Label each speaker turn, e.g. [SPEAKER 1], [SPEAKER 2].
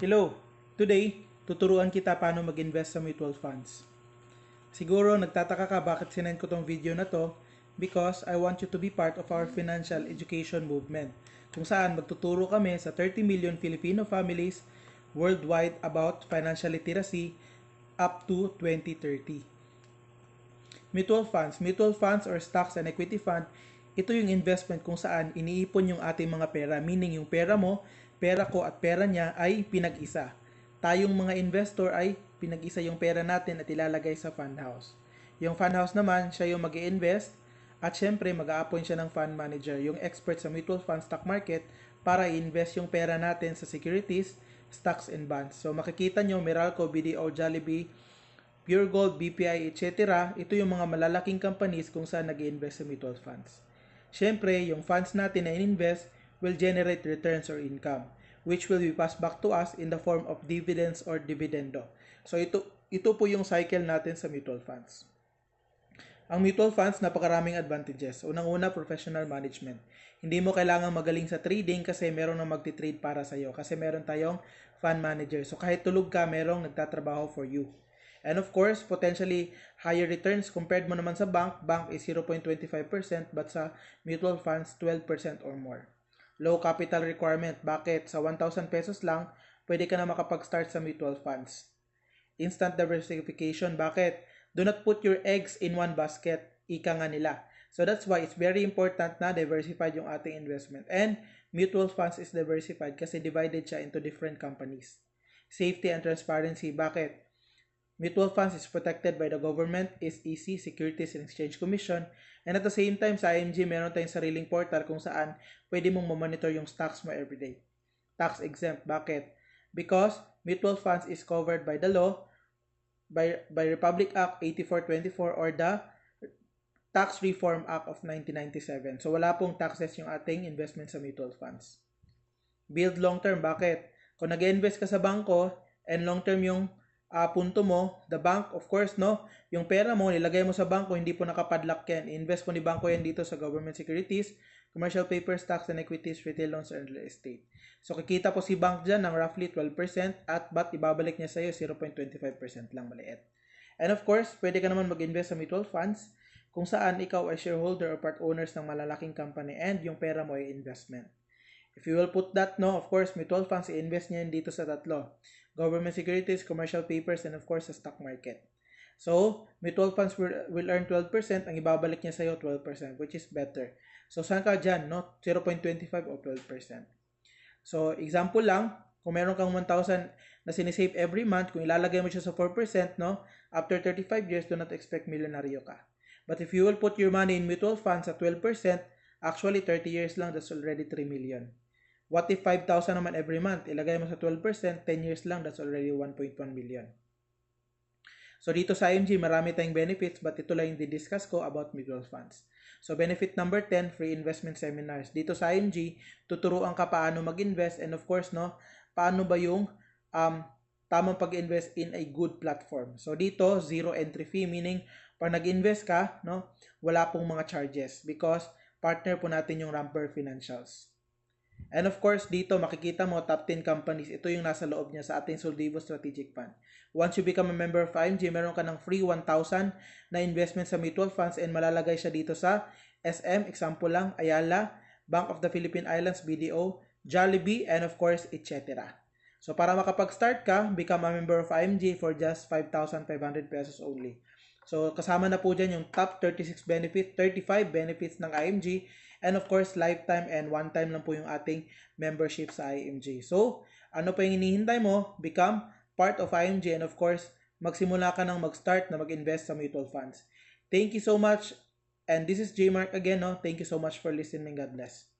[SPEAKER 1] Hello! Today, tuturuan kita paano mag-invest sa mutual funds. Siguro nagtataka ka bakit sinend ko tong video na to because I want you to be part of our financial education movement kung saan magtuturo kami sa 30 million Filipino families worldwide about financial literacy up to 2030. Mutual funds, mutual funds or stocks and equity fund, ito yung investment kung saan iniipon yung ating mga pera, meaning yung pera mo, pera ko at pera niya ay pinag-isa. Tayong mga investor ay pinag-isa yung pera natin at ilalagay sa fund house. Yung fund house naman, siya yung mag invest at syempre mag appoint siya ng fund manager, yung expert sa mutual fund stock market para i-invest yung pera natin sa securities, stocks and bonds. So makikita nyo, Meralco, BDO, Jollibee, Pure Gold, BPI, etc. Ito yung mga malalaking companies kung saan nag invest sa mutual funds. Syempre, yung funds natin na in-invest will generate returns or income which will be passed back to us in the form of dividends or dividendo. So ito ito po yung cycle natin sa mutual funds. Ang mutual funds, napakaraming advantages. Unang-una, professional management. Hindi mo kailangan magaling sa trading kasi meron na magti-trade para sa'yo. Kasi meron tayong fund manager. So kahit tulog ka, merong nagtatrabaho for you. And of course, potentially higher returns compared mo naman sa bank. Bank is 0.25% but sa mutual funds, 12% or more. Low capital requirement. Bakit? Sa 1,000 pesos lang, pwede ka na makapag-start sa mutual funds. Instant diversification. Bakit? Do not put your eggs in one basket. Ika nga nila. So that's why it's very important na diversified yung ating investment. And mutual funds is diversified kasi divided siya into different companies. Safety and transparency. Bakit? Mutual funds is protected by the government, is EC, Securities and Exchange Commission, and at the same time sa IMG meron tayong sariling portal kung saan pwede mong mamonitor yung stocks mo everyday. Tax exempt. Bakit? Because mutual funds is covered by the law by, by Republic Act 8424 or the Tax Reform Act of 1997. So wala pong taxes yung ating investment sa mutual funds. Build long term. Bakit? Kung nag-invest ka sa bangko and long term yung uh, punto mo, the bank, of course, no, yung pera mo, nilagay mo sa bangko, hindi po nakapadlock yan. Invest po ni bangko yan dito sa government securities, commercial papers, stocks and equities, retail loans, and real estate. So, kikita po si bank dyan ng roughly 12% at but ibabalik niya sa iyo 0.25% lang maliit. And of course, pwede ka naman mag-invest sa mutual funds kung saan ikaw ay shareholder or part owners ng malalaking company and yung pera mo ay investment. If you will put that, no, of course, mutual funds, i-invest niya dito sa tatlo. Government securities, commercial papers, and of course, sa stock market. So, mutual funds will, will earn 12%, ang ibabalik niya sa'yo 12%, which is better. So, saan ka dyan, no? 0.25 o 12%. So, example lang, kung meron kang 1,000 na sinisave every month, kung ilalagay mo siya sa 4%, no? After 35 years, do not expect milyonaryo ka. But if you will put your money in mutual funds at 12%, actually 30 years lang, that's already 3 million. What if 5,000 naman every month? Ilagay mo sa 12%, 10 years lang, that's already 1.1 million. So dito sa IMG, marami tayong benefits but ito lang yung di-discuss ko about mutual funds. So benefit number 10, free investment seminars. Dito sa IMG, tuturuan ka paano mag-invest and of course, no, paano ba yung um, tamang pag-invest in a good platform. So dito, zero entry fee, meaning pag nag-invest ka, no, wala pong mga charges because partner po natin yung Ramper Financials. And of course, dito makikita mo top 10 companies. Ito yung nasa loob niya sa ating Soldivo Strategic Fund. Once you become a member of IMG, meron ka ng free 1,000 na investment sa mutual funds and malalagay siya dito sa SM, example lang, Ayala, Bank of the Philippine Islands, BDO, Jollibee, and of course, etc. So para makapag-start ka, become a member of IMG for just 5,500 pesos only. So kasama na po dyan yung top 36 benefit, 35 benefits ng IMG And of course, lifetime and one time lang po yung ating membership sa IMG. So, ano pa yung hinihintay mo? Become part of IMG and of course, magsimula ka nang mag-start na mag-invest sa mutual funds. Thank you so much. And this is J Mark again. No? Thank you so much for listening. God bless.